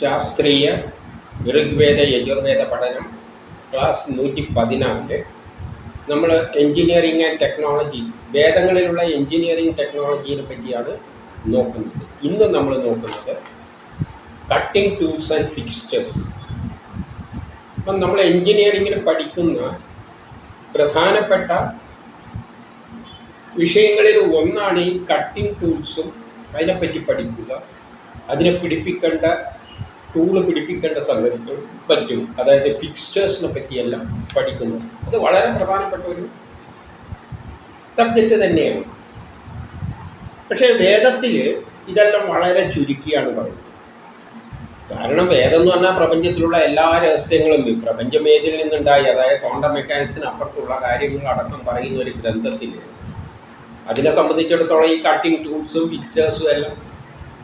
ശാസ്ത്രീയ ഋഗ്വേദ യജുർവേദ പഠനം ക്ലാസ് നൂറ്റി പതിനാല് നമ്മൾ എൻജിനീയറിംഗ് ആൻഡ് ടെക്നോളജി വേദങ്ങളിലുള്ള എൻജിനീയറിംഗ് ടെക്നോളജിയെ പറ്റിയാണ് നോക്കുന്നത്. ഇന്ന് നമ്മൾ നോക്കുന്നത് കട്ടിംഗ് ടൂൾസ് ആൻഡ് ഫിക്സ്ചേഴ്സ് അപ്പം നമ്മൾ എൻജിനീയറിങ്ങിന് പഠിക്കുന്ന പ്രധാനപ്പെട്ട വിഷയങ്ങളിൽ ഒന്നാണ് ഈ കട്ടിംഗ് ടൂൾസും അതിനെപ്പറ്റി പഠിക്കുക. അതിനെ പിടിപ്പിക്കേണ്ട ടൂൾ പിടിപ്പിക്കേണ്ട സംഗതികൾ പറ്റും. അതായത് ഫിക്സ്ചേഴ്സിനെ പറ്റിയെല്ലാം പഠിക്കുന്നു. അത് വളരെ പ്രധാനപ്പെട്ട ഒരു സബ്ജക്റ്റ് തന്നെയാണ്. പക്ഷേ വേദത്തിൽ ഇതെല്ലാം വളരെ ചുരുക്കിയാണ് പറയുന്നത്. കാരണം വേദം എന്ന് പറഞ്ഞാൽ പ്രപഞ്ചത്തിലുള്ള എല്ലാ രഹസ്യങ്ങളും ഈ പ്രപഞ്ചം ഏതിൽ നിന്നുണ്ടായി അതായത് ക്വാണ്ടം മെക്കാനിക്സിന് അപ്പുറത്തുള്ള കാര്യങ്ങൾ അടക്കം പറയുന്ന ഒരു ഗ്രന്ഥത്തിൽ അതിനെ സംബന്ധിച്ചിടത്തോളം ഈ കട്ടിംഗ് ടൂൾസും ഫിക്സേഴ്സും എല്ലാം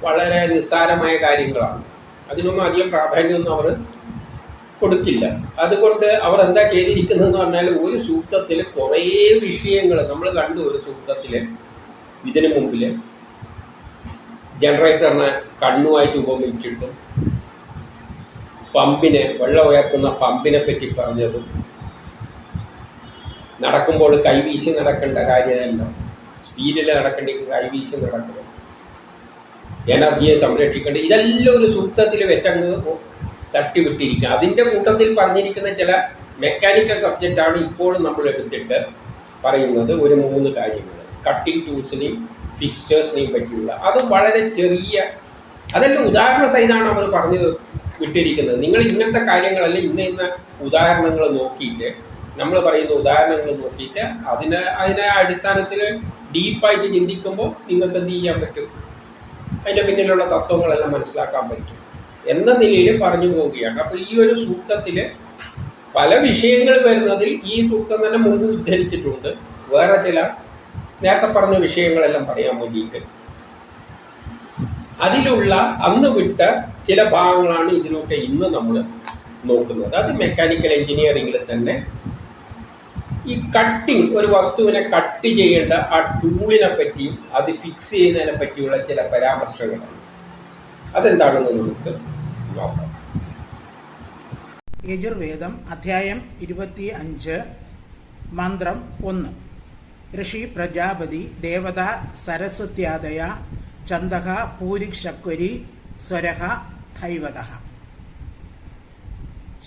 വളരെ നിസ്സാരമായ കാര്യങ്ങളാണ്. അതിനൊന്നും അധികം പ്രാധാന്യമൊന്നും അവർ കൊടുക്കില്ല. അതുകൊണ്ട് അവർ എന്താ ചെയ്തിരിക്കുന്നതെന്ന് പറഞ്ഞാൽ ഒരു സൂക്തത്തിൽ കുറേ വിഷയങ്ങൾ നമ്മൾ കണ്ടു ഒരു സൂക്തത്തിൽ. ഇതിനു മുമ്പിൽ ജനറേറ്ററിനെ കണ്ണുമായിട്ട് ഉപമിച്ചിട്ടും പമ്പിനെ വെള്ളം ഉയർത്തുന്ന പമ്പിനെ പറ്റി പറഞ്ഞതും നടക്കുമ്പോൾ കൈവീശി നടക്കേണ്ട കാര്യമല്ല. സ്പീഡിൽ നടക്കേണ്ടെങ്കിൽ കൈവീശി നടക്കണം. എനർജിയെ സംരക്ഷിക്കേണ്ടത് ഇതെല്ലാം ഒരു സൂക്തത്തിൽ വെച്ചങ്ങ് തട്ടിവിട്ടിരിക്കുക അതിന്റെ കൂട്ടത്തിൽ പറഞ്ഞിരിക്കുന്ന ചില മെക്കാനിക്കൽ സബ്ജക്റ്റാണ് ഇപ്പോഴും നമ്മൾ എടുത്തിട്ട് പറയുന്നത് ഒരു മൂന്ന് കാര്യങ്ങൾ കട്ടിംഗ് ടൂൾസിനെയും ഫിക്സ്റ്റേഴ്സിനെയും പറ്റിയുള്ള. അത് വളരെ ചെറിയ അതെല്ലാം ഉദാഹരണ സഹിതമാണ് അവർ പറഞ്ഞു വിട്ടിരിക്കുന്നത്. നിങ്ങൾ ഇങ്ങനത്തെ കാര്യങ്ങളല്ല ഇന്ന ഇന്ന ഉദാഹരണങ്ങൾ നോക്കിയിട്ട് നമ്മൾ പറയുന്ന ഉദാഹരണങ്ങൾ നോക്കിയിട്ട് അതിനെ അതിനെ അടിസ്ഥാനത്തിൽ ഡീപ്പായിട്ട് ചിന്തിക്കുമ്പോൾ നിങ്ങൾക്ക് എന്ത് ചെയ്യാൻ പറ്റും? അതിന്റെ പിന്നിലുള്ള തത്വങ്ങളെല്ലാം മനസ്സിലാക്കാൻ പറ്റും. എന്ന നിലയിൽ പറഞ്ഞു പോവുകയാണ്. അപ്പോൾ ഈ ഒരു സൂക്തത്തിൽ പല വിഷയങ്ങൾ വരുന്നതിൽ ഈ സൂക്തം തന്നെ മുമ്പ് ഉദ്ധരിച്ചിട്ടുണ്ട്. വേറെ ചില നേരത്തെ പറഞ്ഞ വിഷയങ്ങളെല്ലാം പറയാൻ വേണ്ടിയിട്ട്. അതിലുള്ള അന്ന് വിട്ട ചില ഭാഗങ്ങളാണ് ഇതിലൂടെ ഇന്ന് നമ്മൾ നോക്കുന്നത്. അത് മെക്കാനിക്കൽ എഞ്ചിനീയറിംഗിൽ തന്നെ ഈ കട്ടിങ് ഒരു വസ്തുവിനെ കട്ട് ചെയ്യേണ്ട ആ ടൂളിനെ പറ്റിയും അത് ഫിക്സ് ചെയ്യുന്നതിനെ പറ്റിയുള്ള ചില പരാമർശങ്ങളാണ്. അതെന്താണെന്ന് നമുക്ക് നോക്കാം. യജുർവേദം അധ്യായം ഇരുപത്തി അഞ്ച് മന്ത്രം ഒന്ന്. ഋഷി പ്രജാപതി ദേവത സരസ്വത്യാദയ ചന്ദക പൂരിക്ഷക്വരി സ്വരഹ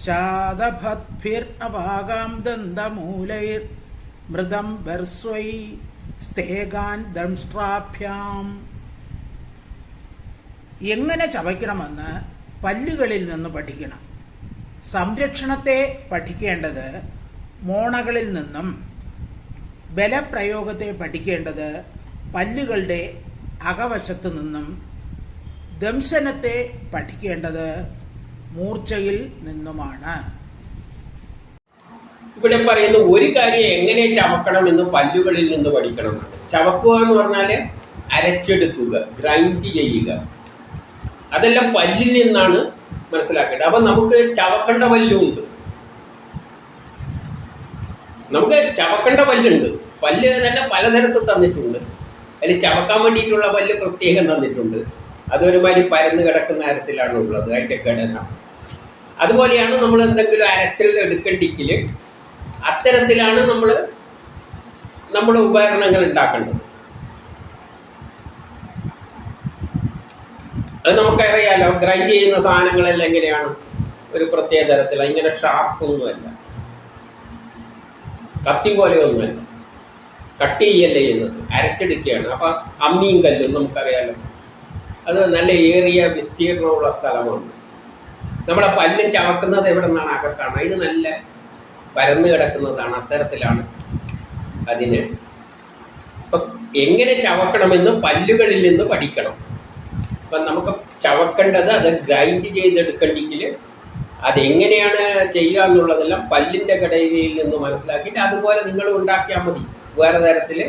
ധൈവത ശാദഭദ്ഭിർഅവാകാം ദന്തമൂലൈർ മൃദം ബർസ്വൈ സ്തേകാൻ ദംഷ്ട്രാഭ്യാം. എങ്ങനെ ചവയ്ക്കണമെന്ന് പല്ലുകളിൽ നിന്ന് പഠിക്കണം. സംരക്ഷണത്തെ പഠിക്കേണ്ടത് മോണകളിൽ നിന്നും. ബലപ്രയോഗത്തെ പഠിക്കേണ്ടത് പല്ലുകളുടെ അകവശത്തു നിന്നും. ദംശനത്തെ പഠിക്കേണ്ടത് മൂർച്ചയിൽ നിന്നുമാണ്. ഇവിടെ പറയുന്ന ഒരു കാര്യം എങ്ങനെ ചവക്കണം എന്ന് പല്ലുകളിൽ നിന്ന് പഠിക്കണം. ചവക്കുക എന്ന് പറഞ്ഞാൽ അരച്ചെടുക്കുക ഗ്രൈൻഡ് ചെയ്യുക. അതെല്ലാം പല്ലിൽ നിന്നാണ് മനസ്സിലാക്കേണ്ടത്. അപ്പം നമുക്ക് ചവക്കേണ്ട പല്ലുമുണ്ട് നമുക്ക് ചവക്കേണ്ട പല്ലുണ്ട്. പല്ല് തന്നെ പലതരത്തിൽ തന്നിട്ടുണ്ട്. അതിൽ ചവക്കാൻ വേണ്ടിയിട്ടുള്ള പല്ല് പ്രത്യേകം തന്നിട്ടുണ്ട്. അതൊരുമാതിരി പരന്ന് കിടക്കുന്ന തരത്തിലാണ് ഉള്ളത് അതിന്റെ ഘടന. അതുപോലെയാണ് നമ്മൾ എന്തെങ്കിലും അരച്ചൽ എടുക്കണ്ടെങ്കിൽ അത്തരത്തിലാണ് നമ്മൾ നമ്മുടെ ഉപകരണങ്ങൾ ഉണ്ടാക്കേണ്ടത്. അത് നമുക്കറിയാലോ ഗ്രൈൻഡ് ചെയ്യുന്ന സാധനങ്ങളെല്ലാം എങ്ങനെയാണ്? ഒരു പ്രത്യേക തരത്തിൽ ഇങ്ങനെ ഷാർപ്പൊന്നുമല്ല കത്തി പോലെയൊന്നുമല്ല കട്ട് ചെയ്യല്ലേ ചെയ്യുന്നത്. അരച്ചെടുക്കുകയാണ്. അപ്പം അമ്മിയും കല്ലും നമുക്കറിയാലോ. അത് നല്ല ഏറിയ വിസ്തീർണമുള്ള സ്ഥലമാണ്. നമ്മളെ പല്ലും ചവക്കുന്നത് എവിടെ നിന്നാണ് അകത്താണ്? ഇത് നല്ല പരന്നു കിടക്കുന്നതാണ് അത്തരത്തിലാണ് അതിന്. അപ്പം എങ്ങനെ ചവക്കണമെന്ന് പല്ലുകളിൽ നിന്ന് പഠിക്കണം. അപ്പം നമുക്ക് ചവക്കേണ്ടത് അത് ഗ്രൈൻഡ് ചെയ്തെടുക്കണ്ടെങ്കിൽ അതെങ്ങനെയാണ് ചെയ്യുക എന്നുള്ളതെല്ലാം പല്ലിന്റെ ഘടനയിൽ നിന്ന് മനസ്സിലാക്കിയിട്ട് അതുപോലെ നിങ്ങൾ ഉണ്ടാക്കിയാൽ മതി. വേറെ തരത്തിൽ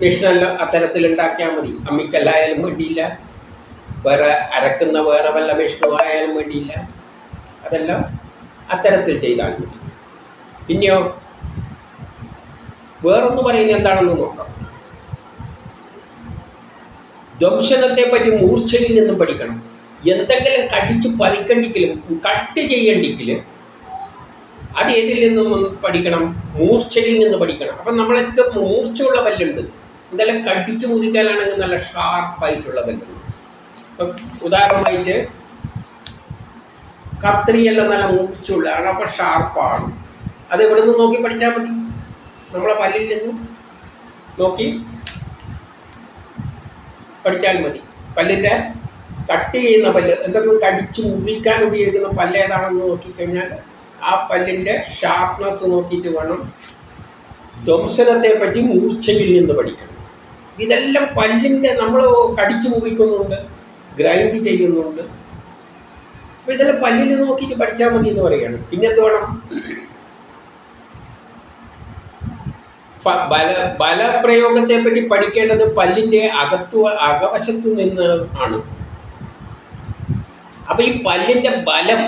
മിഷനെല്ലാം അത്തരത്തിൽ ഉണ്ടാക്കിയാൽ മതി. അമ്മിക്കല്ലായാലും വേണ്ടിയില്ല. വേറെ അരക്കുന്ന വേറെ വല്ല വിഷ്ണുവായാലും വേണ്ടിയില്ല. അതെല്ലാം അത്തരത്തിൽ ചെയ്താൽ മതി. പിന്നെയോ? വേറൊന്ന് പറയുന്നത് എന്താണെന്ന് നോക്കാം. ദംശനത്തെ പറ്റി മൂർച്ചയിൽ നിന്നും പഠിക്കണം. എന്തെങ്കിലും കടിച്ച് പറിക്കണ്ടെങ്കിലും കട്ട് ചെയ്യണ്ടെങ്കിലും അത് ഏതിൽ നിന്നും പഠിക്കണം? മൂർച്ചയിൽ നിന്ന് പഠിക്കണം. അപ്പം നമ്മളൊക്കെ മൂർച്ചയുള്ള പല്ലുണ്ട്. എന്തെല്ലാം കടിച്ച് മുതിക്കാനാണെങ്കിൽ നല്ല ഷാർപ്പായിട്ടുള്ള പല്ലുണ്ട്. ഉദാഹരണമായിട്ട് കത്രിയെല്ലാം നല്ല മൂപ്പിച്ചുള്ളതാണ് അപ്പം ഷാർപ്പാണ്. അത് എവിടെ നിന്ന് നോക്കി പഠിച്ചാൽ മതി? നമ്മളെ പല്ലിൽ നിന്നും നോക്കി പഠിച്ചാൽ മതി. പല്ലിന്റെ കട്ട് ചെയ്യുന്ന പല്ല് എന്തെങ്കിലും കടിച്ച് മുറിക്കാൻ ഉപയോഗിക്കുന്ന പല്ല് ഏതാണെന്ന് നോക്കിക്കഴിഞ്ഞാൽ ആ പല്ലിന്റെ ഷാർപ്നെസ് നോക്കിയിട്ട് വേണം ധ്വംസനത്തെ പറ്റി മൂർച്ചയിൽ നിന്ന് പഠിക്കണം. ഇതെല്ലാം പല്ലിന്റെ നമ്മൾ കടിച്ചു മുറിക്കുന്നുണ്ട്. ഗ്രൈൻഡ് ചെയ്യുന്നുണ്ട്. അപ്പോൾ ഇതെല്ലാം പല്ലിൽ നോക്കിയിട്ട് പഠിച്ചാൽ മതി എന്ന് പറയുകയാണ്. പിന്നെ എന്ത് വേണം ബല ബലപ്രയോഗത്തെ പറ്റി പഠിക്കേണ്ടത് പല്ലിന്റെ അകത്തു അകവശത്തു നിന്ന് ആണ്. അപ്പൊ ഈ പല്ലിന്റെ ബലം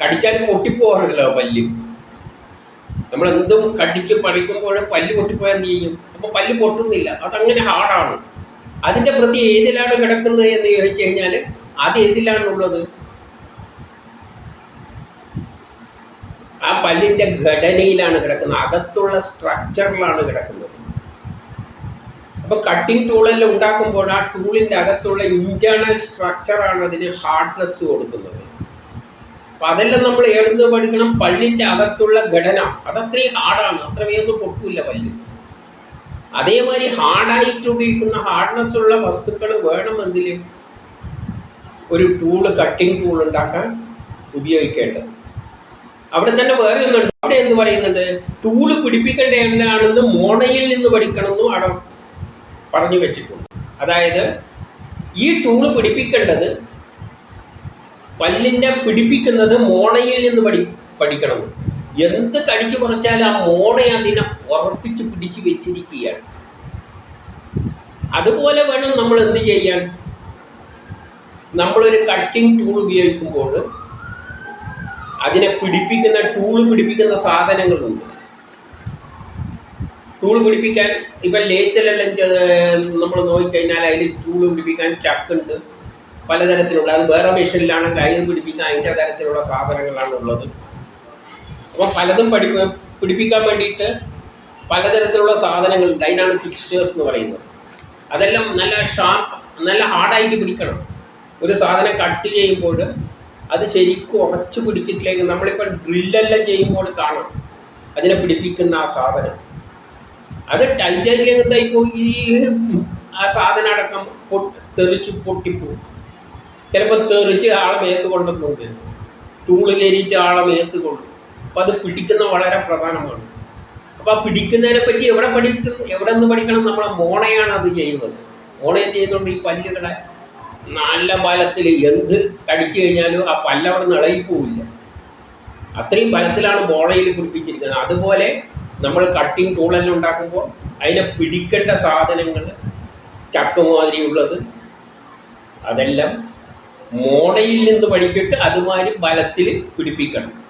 കടിച്ചാൽ പൊട്ടിപ്പോകാറില്ലല്ലോ പല്ല്. നമ്മൾ എന്തും കടിച്ച് പഠിക്കുമ്പോൾ പല്ല് പൊട്ടിപ്പോയാൽ എന്ത് ചെയ്യും? അപ്പൊ പല്ല് പൊട്ടുന്നില്ല. അതങ്ങനെ ഹാർഡാണ്. അതിന്റെ പ്രതി ഏതിലാണ് കിടക്കുന്നത് എന്ന് ചോദിച്ചു കഴിഞ്ഞാൽ അത് ഏതിലാണുള്ളത്? ആ പല്ലിന്റെ ഘടനയിലാണ് കിടക്കുന്നത്. അകത്തുള്ള സ്ട്രക്ചറിലാണ് കിടക്കുന്നത്. അപ്പോൾ കട്ടിംഗ് ടൂളെല്ലാം ഉണ്ടാക്കുമ്പോൾ ആ ടൂളിന്റെ അകത്തുള്ള ഇന്റേണൽ സ്ട്രക്ചറാണ് അതിന് ഹാർഡ്നെസ് കൊടുക്കുന്നത്. അപ്പൊ അതെല്ലാം നമ്മൾ എഴുന്ന് പഠിക്കണം. പല്ലിന്റെ അകത്തുള്ള ഘടന. അതത്രയും ഹാർഡാണ് അത്ര വേഗം പൊട്ടില്ല പല്ല്. അതേമാതിരി ഹാർഡായിട്ട് ഉപയോഗിക്കുന്ന ഹാർഡ്നെസ് ഉള്ള വസ്തുക്കൾ വേണമെങ്കിൽ ഒരു ടൂൾ കട്ടിംഗ് ടൂൾ ഉണ്ടാക്കാൻ ഉപയോഗിക്കേണ്ടത്. അവിടെ തന്നെ വേറെ ഒന്നുണ്ട്. അവിടെ എന്ത് പറയുന്നുണ്ട്? ടൂൾ പിടിപ്പിക്കേണ്ട എന്നാണെന്ന് മോണയിൽ നിന്ന് പഠിക്കണമെന്നും അവിടെ പറഞ്ഞു വെച്ചിട്ടുണ്ട്. അതായത് ഈ ടൂൾ പിടിപ്പിക്കേണ്ടത് പല്ലിന്റെ പിടിപ്പിക്കുന്നത് മോണയിൽ നിന്ന് പഠി പഠിക്കണം എന്ത് കടിച്ചു കുറച്ചാലും ആ മോണ അതിനെ ഉറപ്പിച്ച് പിടിച്ചു വെച്ചിരിക്കുകയാണ്. അതുപോലെ വേണം നമ്മൾ എന്ത് ചെയ്യാൻ? നമ്മളൊരു കട്ടിംഗ് ടൂൾ ഉപയോഗിക്കുമ്പോൾ അതിനെ പിടിപ്പിക്കുന്ന ടൂൾ പിടിപ്പിക്കുന്ന സാധനങ്ങളുണ്ട്. ടൂൾ പിടിപ്പിക്കാൻ ഇപ്പം ലേറ്റിലെല്ലാം നമ്മൾ നോക്കിക്കഴിഞ്ഞാൽ അതിൽ ടൂൾ പിടിപ്പിക്കാൻ ചക്കുണ്ട് പലതരത്തിലുള്ള അത് വേറെ മെഷീനിലാണെങ്കിൽ അതിന് പിടിപ്പിക്കാൻ അതിന്റെ തരത്തിലുള്ള സാധനങ്ങളാണ് ഉള്ളത്. അപ്പോൾ പലതും പഠി പിടിപ്പിക്കാൻ വേണ്ടിയിട്ട് പലതരത്തിലുള്ള സാധനങ്ങളുണ്ട് അതിനാണ് ഫിക്സ്റ്റേഴ്സ് എന്ന് പറയുന്നത്. അതെല്ലാം നല്ല ഷാർപ്പ് നല്ല ഹാർഡായിട്ട് പിടിക്കണം. ഒരു സാധനം കട്ട് ചെയ്യുമ്പോൾ അത് ശരിക്കും ഉറച്ചു പിടിച്ചിട്ടില്ലെങ്കിൽ നമ്മളിപ്പോൾ ഡ്രില്ലെല്ലാം ചെയ്യുമ്പോൾ കാണാം. അതിനെ പിടിപ്പിക്കുന്ന ആ സാധനം. അത് ടൈറ്റായിട്ട് എന്തായിപ്പോ ഈ ആ സാധനം അടക്കം പൊട്ടി തെറിച്ച് പൊട്ടിപ്പോവും. ചിലപ്പോൾ തെറിച്ച് ആളെ മേത്ത് കൊണ്ടെന്നുണ്ട് ടൂൾ കയറിയിട്ട് ആളെ മേത്ത് കൊള്ളും അപ്പം അത് പിടിക്കുന്ന വളരെ പ്രധാനമാണ്. അപ്പോൾ ആ പിടിക്കുന്നതിനെ പറ്റി എവിടെ പഠിക്കുന്നു എവിടെ നിന്ന് പഠിക്കണം? നമ്മളെ മോണയാണ് അത് ചെയ്യുന്നത്. മോണ എന്ത് ചെയ്യുന്നുണ്ട്? ഈ പല്ലുകളെ നല്ല ബലത്തിൽ എന്ത് കടിച്ചു കഴിഞ്ഞാലും ആ പല്ലവിടെ നിന്ന് ഇളയിപ്പോവില്ല അത്രയും ബലത്തിലാണ് മോണയിൽ പിടിപ്പിച്ചിരിക്കുന്നത്. അതുപോലെ നമ്മൾ കട്ടിങ് ടൂളെല്ലാം ഉണ്ടാക്കുമ്പോൾ അതിനെ പിടിക്കേണ്ട സാധനങ്ങൾ ചക്ക മാതിരിയുള്ളത് അതെല്ലാം മോണയിൽ നിന്ന് പഠിച്ചിട്ട് അതുമാതിരി ബലത്തിൽ പിടിപ്പിക്കണം.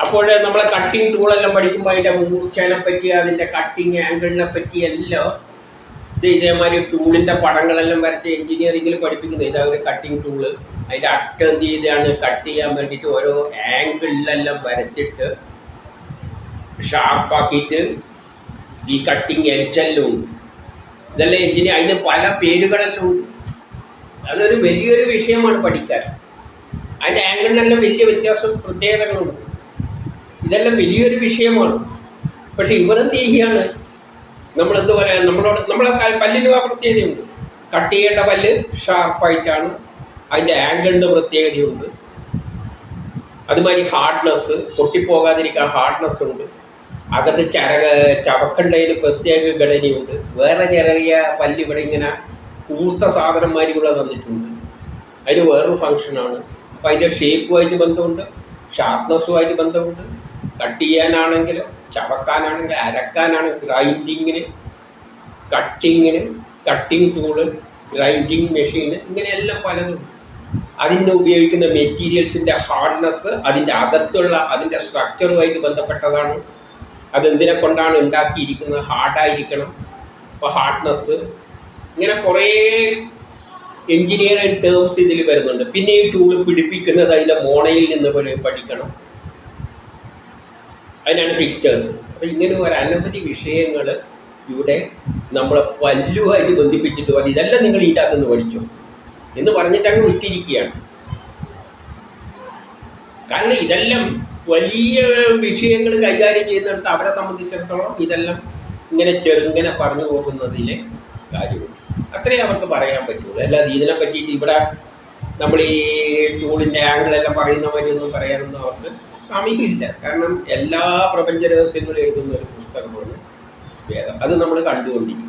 അപ്പോൾ നമ്മളെ കട്ടിങ് ടൂളെല്ലാം പഠിക്കുമ്പോൾ അതിന്റെ മൂർച്ചേനെ പറ്റി അതിന്റെ കട്ടിങ് ആംഗിളിനെ പറ്റി എല്ലാം ഇത് ഇതേമാതിരി ടൂളിന്റെ പടങ്ങളെല്ലാം വരച്ച് എഞ്ചിനീയറിംഗിൽ പഠിപ്പിക്കുന്നത്. ഇതാ ഒരു കട്ടിങ് ടൂൾ അതിന്റെ അട്ട് എന്ത് ചെയ്താണ് കട്ട് ചെയ്യാൻ വേണ്ടിയിട്ട് ഓരോ ആംഗിളിലെല്ലാം വരച്ചിട്ട് ഷാർപ്പാക്കിയിട്ട് ഈ കട്ടിങ് എഡ്ജെല്ലാം ഉണ്ട്. ഇതെല്ലാം എഞ്ചിനീയർ അതിന് പല പേരുകളെല്ലാം ഉണ്ട്. അതൊരു വലിയൊരു വിഷയമാണ് പഠിക്കാൻ. അതിന്റെ ആംഗിളിനെല്ലാം വലിയ വ്യത്യാസം പ്രത്യേകതകളുണ്ട്. ഇതെല്ലാം വലിയൊരു വിഷയമാണ്. പക്ഷെ ഇവരെന്ത് ചെയ്യുകയാണ് നമ്മളെന്ത് പറയാ നമ്മളോട് നമ്മളെ പല്ലിന് ആ പ്രത്യേകതയുണ്ട്. കട്ട് ചെയ്യേണ്ട പല്ല് ഷാർപ്പായിട്ടാണ് അതിന്റെ ആംഗിളിന് പ്രത്യേകതയുണ്ട്. അതുമാതിരി ഹാർഡ്നെസ് പൊട്ടിപ്പോകാതിരിക്കാൻ ഹാർഡ്നെസ് ഉണ്ട്. അകത്ത് ചരക ചവക്കണ്ടതിന് പ്രത്യേക ഘടനയുണ്ട്. വേറെ ചെറിയ പല്ല് ഇവിടെ ഇങ്ങനെ കൂർത്ത സാധനന്മാർ ഇവിടെ തന്നിട്ടുണ്ട് അതിന് വേറൊരു ഫങ്ഷനാണ് അപ്പോൾ അതിന്റെ ഷേപ്പുമായിട്ട് ബന്ധമുണ്ട്. ഷാർപ്നെസ്സുമായിട്ട് ബന്ധമുണ്ട്. കട്ട് ചെയ്യാനാണെങ്കിലും ചവക്കാനാണെങ്കിൽ അരക്കാനാണെങ്കിൽ ഗ്രൈൻഡിങ്ങിന് കട്ടിങ്ങിന് കട്ടിങ് ടൂൾ ഗ്രൈൻഡിങ് മെഷീൻ ഇങ്ങനെയെല്ലാം പലതും അതിന് ഉപയോഗിക്കുന്ന മെറ്റീരിയൽസിന്റെ ഹാർഡ്നെസ് അതിന്റെ അകത്തുള്ള അതിന്റെ സ്ട്രക്ചറുമായിട്ട് ബന്ധപ്പെട്ടതാണ്. അതെന്തിനെ കൊണ്ടാണ് ഉണ്ടാക്കിയിരിക്കുന്നത്? ഹാർഡായിരിക്കണം. അപ്പോൾ ഹാർഡ്നെസ് ഇങ്ങനെ കുറേ എൻജിനീയറിംഗ് ടേംസ് ഇതിൽ വരുന്നുണ്ട്. പിന്നെ ഈ ടൂൾ പിടിപ്പിക്കുന്നത് അതിന്റെ മോണയിൽ നിന്ന് പഠിക്കണം. അതിനാണ് ഫിക്സ്റ്റേഴ്സ് അപ്പോൾ ഇങ്ങനെ ഒരു അനവധി വിഷയങ്ങൾ ഇവിടെ നമ്മളെ പല്ലുമായിട്ട് ബന്ധിപ്പിച്ചിട്ട് പറഞ്ഞു ഇതെല്ലാം നിങ്ങൾ ഇതിന്റെ അകത്തുനിന്ന് പഠിച്ചു എന്ന് പറഞ്ഞിട്ട് അങ്ങ് വിട്ടിരിക്കുകയാണ്. കാരണം ഇതെല്ലാം വലിയ വിഷയങ്ങൾ കൈകാര്യം ചെയ്യുന്നിടത്ത് അവരെ സംബന്ധിച്ചിടത്തോളം ഇതെല്ലാം ഇങ്ങനെ ചെറുങ്ങനെ പറഞ്ഞു പോകുന്നതിലെ കാര്യമുള്ളൂ അത്രേ അവർക്ക് പറയാൻ പറ്റുള്ളൂ. അല്ലാതെ ഇതിനെ പറ്റിയിട്ട് ഇവിടെ നമ്മൾ ഈ ടൂളിന്റെ ആംഗിളെല്ലാം പറയുന്ന മാതിരി ഒന്നും പറയാനൊന്നും അവർക്ക് സമയമില്ല കാരണം എല്ലാ പ്രപഞ്ച രഹസ്യങ്ങളും എഴുതുന്ന ഒരു പുസ്തകമാണ് വേദം. അത് നമ്മൾ കണ്ടുകൊണ്ടിരിക്കും